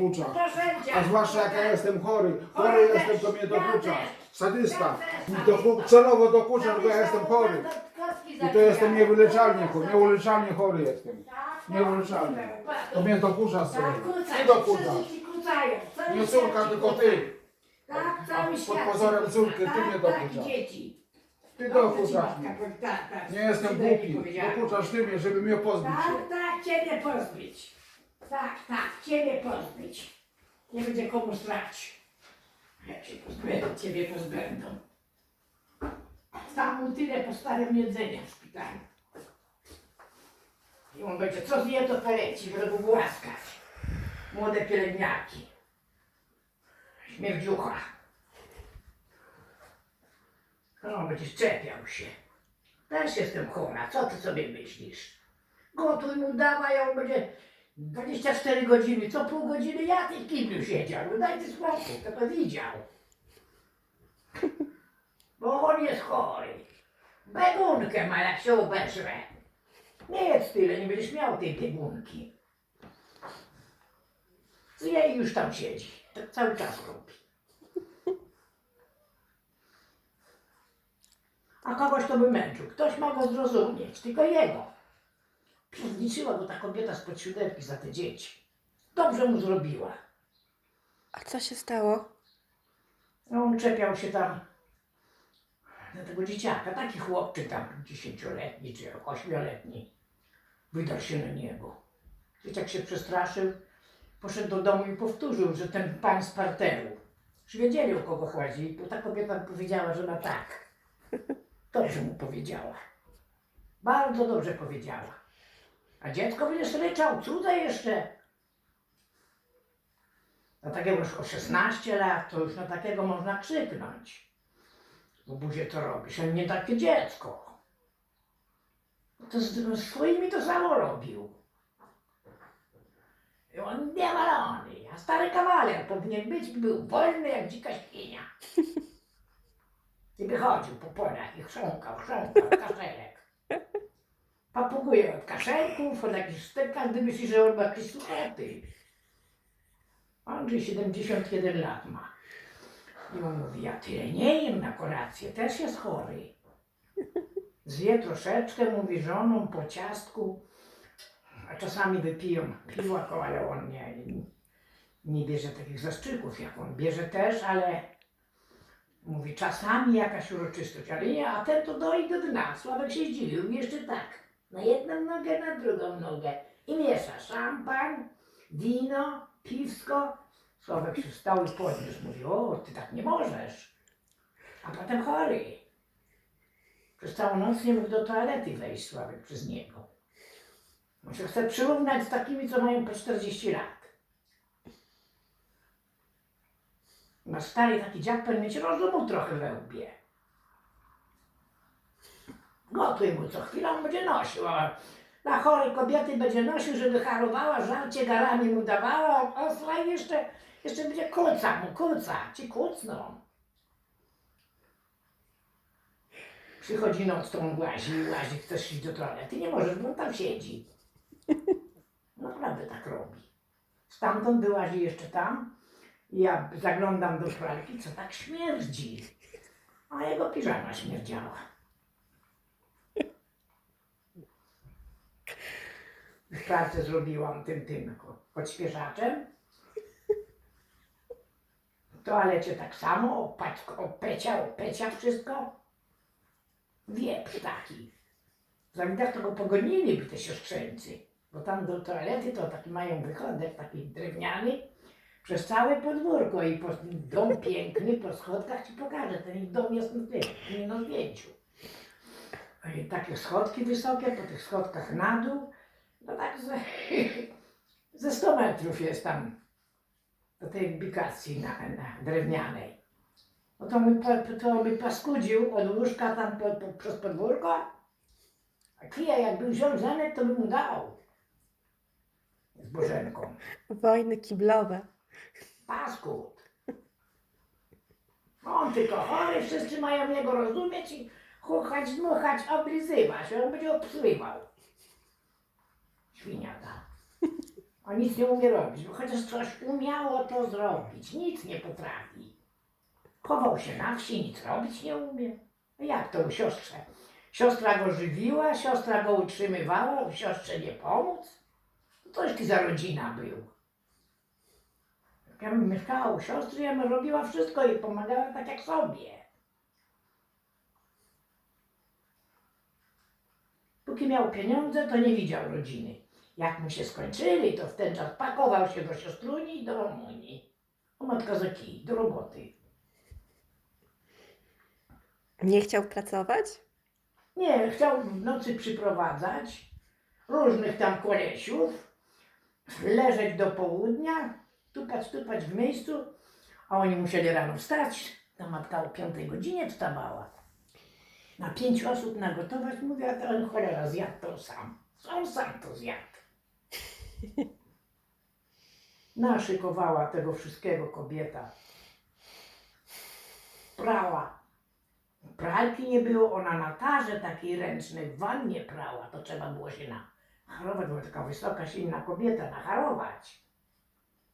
dokucza. A zwłaszcza jak ja jestem chory. Chory jestem, to mnie dokucza. Sadysta. I to celowo dokucza, bo ja jestem chory. I to jestem niewyleczalnie chory. Nieuleczalnie chory jestem. Nieuleczalnie. To mnie dokucza Tak, kucaj, Ty dokucza. wszyscy ci kucają. Cały Nie córka, tylko ty. Tak, cały Pod świat pozorem córki, ty Tak, mnie tak, dokuczasz. Ty dokuczasz mnie. tak, tak. Nie jestem głupi. Dokuczasz ty mnie, żeby mnie pozbyć się. Tak, tak, ciebie pozbyć. Tak, tak, ciebie pozbyć. Nie będzie komu. Jak się pozbędą, ciebie pozbędą. Tam mu tyle po starym jedzenia w szpitalu. I on będzie, co zje, to poleci, żeby go głaskać. Młode pielęgniarki. Śmierdziucha. No, będzie szczepiał się. Też jestem chora, co ty sobie myślisz? Gotuj mu, dawaj, a on będzie 24 godziny, co pół godziny ja w tej siedział. No daj ty spokój, to to widział. Bo on jest chory. Biegunkę ma, jak się obeżre. Nie jest tyle, nie będziesz miał tej biegunki. I już tam siedzi. Tak cały czas robi. A kogoś to by męczył. Ktoś ma go zrozumieć, tylko jego. Zliczyła go ta kobieta z siódemki za te dzieci. Dobrze mu zrobiła. A co się stało? No on czepiał się tam na tego dzieciaka. Taki chłopczyk tam, dziesięcioletni czy ośmioletni. Wydał się na niego. Dzieciak się przestraszył, poszedł do domu i powtórzył, że ten pan z parteru. Już wiedzieli o kogo chodzi, bo ta kobieta powiedziała, że ma tak. Dobrze mu powiedziała. Bardzo dobrze powiedziała. A dziecko będziesz ryczał, cudze jeszcze. Na takiego już o 16 lat, to już na takiego można krzyknąć. Bo buzie to robisz, a nie takie dziecko. To z, swoimi to samo robił. I on niewalony, a stary kawaler powinien być, był wolny jak dzika świnia. I by chodził po polach i chrząkał, chrząkał, kaszelek. Papuguje od kaszelków, od jakichś sztek, każdy myśli, że on ma jakieś słuchaty. Andrzej 71 lat ma. I on mówi, ja tyle nie jem na kolację, też jest chory. Zje troszeczkę, mówi żoną po ciastku, a czasami wypiją piwo, ale on nie, nie bierze takich zastrzyków jak on. Bierze też, ale mówi czasami jakaś uroczystość, ale nie, a ten to doi do dna. Sławek się zdziwił, jeszcze tak, na jedną nogę, na drugą nogę i miesza szampan, wino, piwsko. Sławek się wstał i podniósł. Mówi, o, ty tak nie możesz. A potem chory. Przez całą noc nie mógł do toalety wejść Sławek przez niego. On się chce przyrównać z takimi, co mają po 40 lat. Ma stary taki dziad powinien mieć rozumu trochę we łbie. Gotuj mu co chwilę, on będzie nosił. A dla chorej kobiety będzie nosił, żeby harowała, żarcie garami mu dawała, a słuchaj, jeszcze, jeszcze będzie kuca mu, kuca, ci kucną. Przychodzi noc, to on łazi, łazi, chcesz iść do toalety, nie możesz, bo on tam siedzi. Naprawdę tak robi. Stamtąd wyłazi jeszcze tam, ja zaglądam do pralki, co tak śmierdzi. A jego piżama śmierdziała. W pralce zrobiłam tym, tym odświeżaczem. W toalecie tak samo, opecia, opecia wszystko. Wieprz taki. Zawidach to go pogonili by te siostrzeńcy. Bo tam do toalety to taki mają wychodek, taki drewniany, przez całe podwórko i po, dom piękny, po schodkach ci pokażę, ten ich dom jest na tym, na zdjęciu. I takie schodki wysokie, po tych schodkach na dół, no tak ze, ze 100 metrów jest tam do tej bikacji na, na drewnianej. No to mi, to mi paskudził od łóżka tam po, po, przez podwórko, a kija jakby wziął Zenek, to by mu dał. Z Bożenką. Wojny kiblowe. Paskud. On tylko chory, wszyscy mają jego rozumieć i chuchać, dmuchać, oblizywać. On będzie obsływał. Świniata. A nic nie umie robić, bo chociaż coś umiało to zrobić, nic nie potrafi. Chował się na wsi, nic robić nie umie. Jak to u siostrze? Siostra go żywiła, siostra go utrzymywała, siostrze nie pomóc? Coś ty za rodzina był. Ja bym mieszkała u siostry, ja bym robiła wszystko i pomagała tak jak sobie. Póki miał pieniądze, to nie widział rodziny. Jak mu się skończyli, to w ten czas pakował się do siostruni i do mamuni. O matka za kij, do roboty. Nie chciał pracować? Nie, chciał w nocy przyprowadzać różnych tam kolesiów, leżeć do południa, tupać, tupać w miejscu, a oni musieli rano wstać. Ta matka o piątej godzinie wstawała. Na pięć osób nagotować, mówię, a ten cholera zjadł to sam. On sam to zjadł. Naszykowała tego wszystkiego kobieta. Prała. Pralki nie było, ona na tarze takiej ręcznej w wannie prała, to trzeba było się nacharować, była taka wysoka, silna kobieta, nacharować.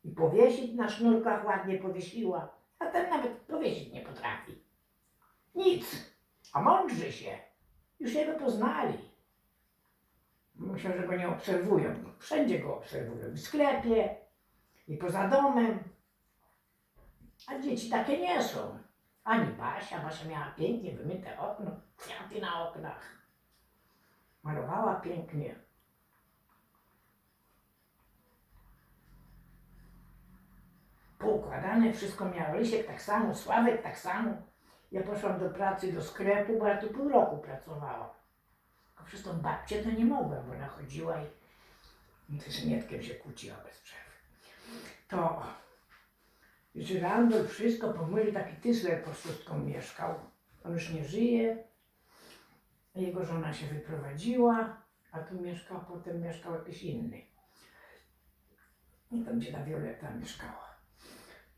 I powiesić na sznurkach ładnie powiesiła, a ten nawet powiesić nie potrafi. Nic, a mądrzy się, już jego poznali. Myślę, że go nie obserwują, wszędzie go obserwują, w sklepie i poza domem. A dzieci takie nie są. Ani Basia, Basia miała pięknie wymyte okno, kwiaty na oknach. Malowała pięknie. Poukładane wszystko miał. Rysiek tak samo, Sławek tak samo. Ja poszłam do pracy, do sklepu, bo ja tu pół roku pracowałam. Przez tą babcię to nie mogłam, bo ona chodziła i z Nietkiem się kłóciła bez przerwy. To że Randol wszystko pomylił, taki Tysler pod szóstką mieszkał. On już nie żyje. Jego żona się wyprowadziła, a tu mieszkał, potem mieszkał jakiś inny. I tam gdzie ta Violeta mieszkała.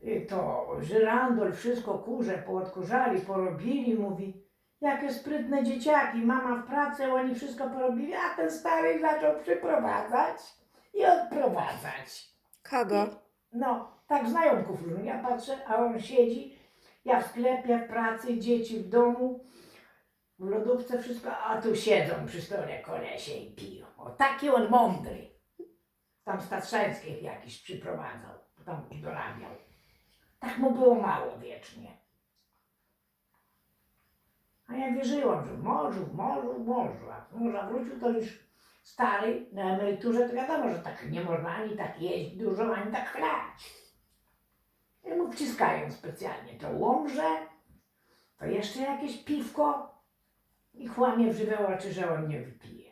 I to Żyrandol wszystko kurze poodkurzali, porobili, mówi, jakie sprytne dzieciaki, mama w pracy, oni wszystko porobili, a ten stary zaczął przyprowadzać i odprowadzać. Kogo? No, tak znajomków różnych. Ja patrzę, a on siedzi, ja w sklepie, w pracy, dzieci w domu, w lodówce wszystko, a tu siedzą przy stole kolesie i piją. O, taki on mądry. Tam Statrzańskich jakiś przyprowadzał, tam dorabiał. Tak mu było mało wiecznie. A ja wierzyłam, że w morzu, w morzu, w morzu. A morza wrócił to już stary, na emeryturze, to wiadomo, że tak nie można ani tak jeść dużo, ani tak chlać. I mu wciskają specjalnie to łomże, to jeszcze jakieś piwko i chłamie w żywe oczy, że on nie wypije.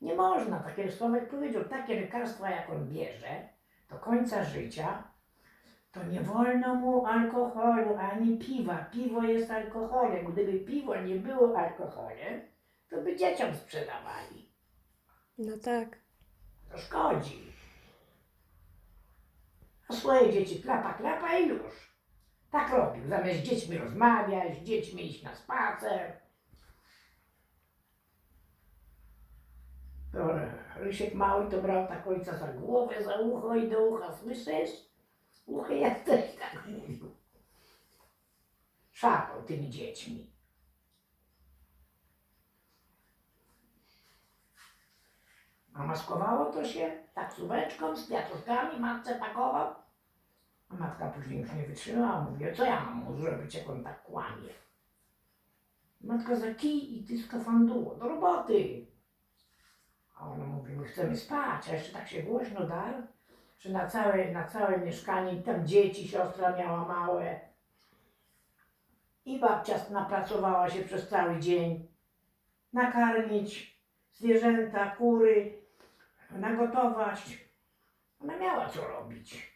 Nie można, tak jak Sławek powiedział, takie lekarstwa jak on bierze do końca życia, to nie wolno mu alkoholu ani piwa. Piwo jest alkoholem. Gdyby piwo nie było alkoholem, to by dzieciom sprzedawali. No tak. To szkodzi. A swoje dzieci klapa, klapa i już. Tak robił. Zamiast z dziećmi rozmawiać, z dziećmi iść na spacer. To Rysiek mały to brał tak ojca za głowę, za ucho i do ucha. Słyszysz? Uchy jesteś, tak. Szapał tymi dziećmi. A maskowało to się taksóweczką z kwiatuszkami, matce pakował. A matka później już nie wytrzymała, mówi, co ja mam mu zrobić, jak on tak kłamie. Matka za kij i ty skafanduło, do roboty. A ona mówi, my chcemy spać, a jeszcze tak się głośno dar, że na całe, na całe mieszkanie, tam dzieci, siostra miała małe. I babcia napracowała się przez cały dzień. Nakarmić zwierzęta, kury, nagotować. Ona miała co robić.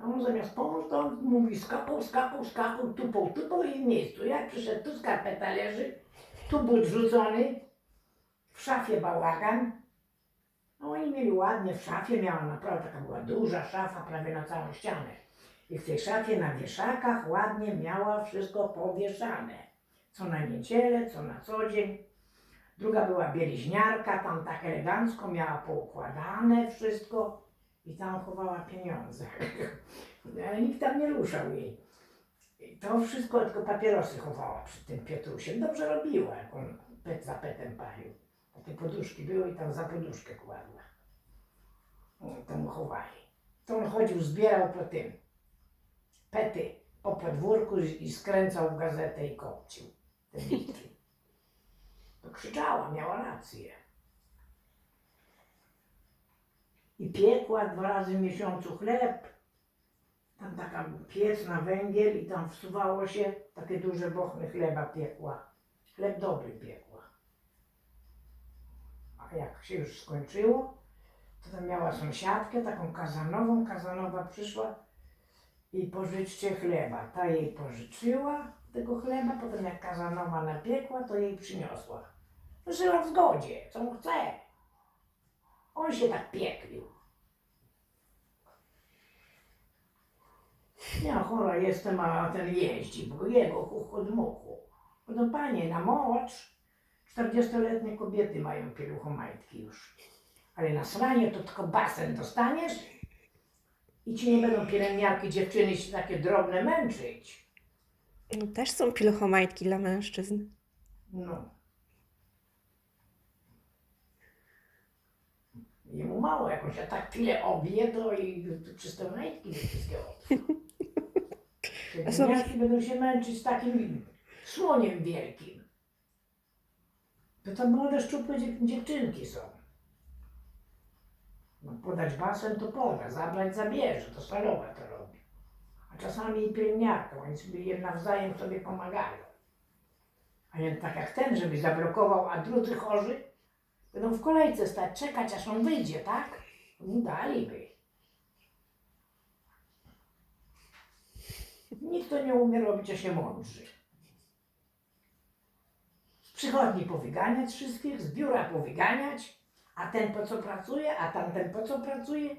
A on zamiast pomóc, to on mówi skakał, skakał, skakał, tupał, tupał i miejscu. Jak przyszedł, tu skarpeta leży, tu but rzucony, szafie bałagan. No oni mieli ładnie w szafie, miała naprawdę taka była duża szafa, prawie na całą ścianę. I w tej szafie na wieszakach ładnie miała wszystko powieszane. Co na niedzielę, co na co dzień. Druga była bieliźniarka, tam tak elegancko miała poukładane wszystko i tam chowała pieniądze. Ale nikt tam nie ruszał jej. I to wszystko tylko papierosy chowała przy tym Piotrusiem. Dobrze robiła, jak on pet za petem palił. Takie poduszki były i tam za poduszkę kładła. Mu chowali. To on chodził, zbierał po tym pety po podwórku i skręcał gazetę i kopcił te bitki. To krzyczała, miała rację. I piekła dwa razy w miesiącu chleb. Tam taka piec na węgiel i tam wsuwało się takie duże bochny chleba piekła. Chleb dobry piekła. A jak się już skończyło, to tam miała sąsiadkę, taką kazanową. Kazanowa przyszła i pożyczcie chleba. Ta jej pożyczyła tego chleba, potem jak Kazanowa napiekła, to jej przyniosła. Żyła w zgodzie, co mu chce. On się tak pieklił. Ja chora jestem, a ten jeździ, bo jego chuch od muchu. No panie, na mocz 40-letnie kobiety mają pieluchomajtki już. Ale na sranie to tylko basen dostaniesz i ci nie będą pielęgniarki dziewczyny się takie drobne męczyć. No, też są pieluchomajtki dla mężczyzn. No. Jemu mało, jak on się tak tyle obije, to i czyste majtki nie wszystkie otrą. A są- Pielęgniarki będą się męczyć z takim słoniem wielkim. To tam młode, szczupłe dziew- dziewczynki są. No, podać basen to poda, zabrać zabierze, to stalowa to robi. A czasami i pielęgniarka, oni sobie je nawzajem sobie pomagają. A nie tak jak ten, żeby zablokował, a drudzy chorzy będą w kolejce stać, czekać aż on wyjdzie, tak? Nie daliby. Nikt to nie umie robić, a się mądrzy. Przychodni powyganiać wszystkich, z biura powyganiać, a ten po co pracuje, a tamten po co pracuje.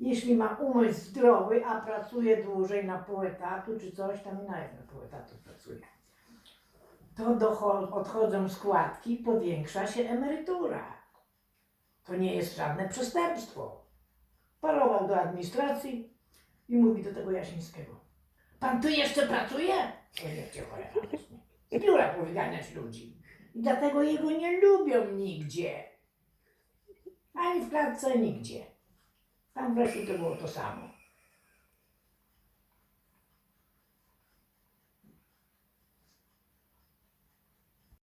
Jeśli ma umysł zdrowy, a pracuje dłużej na pół etatu czy coś, tam nawet na pół etatu pracuje, to docho- odchodzą składki, powiększa się emerytura. To nie jest żadne przestępstwo. Parował do administracji i mówi do tego Jasińskiego. Pan tu jeszcze pracuje? To niech cię cholera. Z biura powyganiać ludzi. Dlatego jego nie lubią nigdzie. Ani w klatce, nigdzie. Tam wreszcie to było to samo.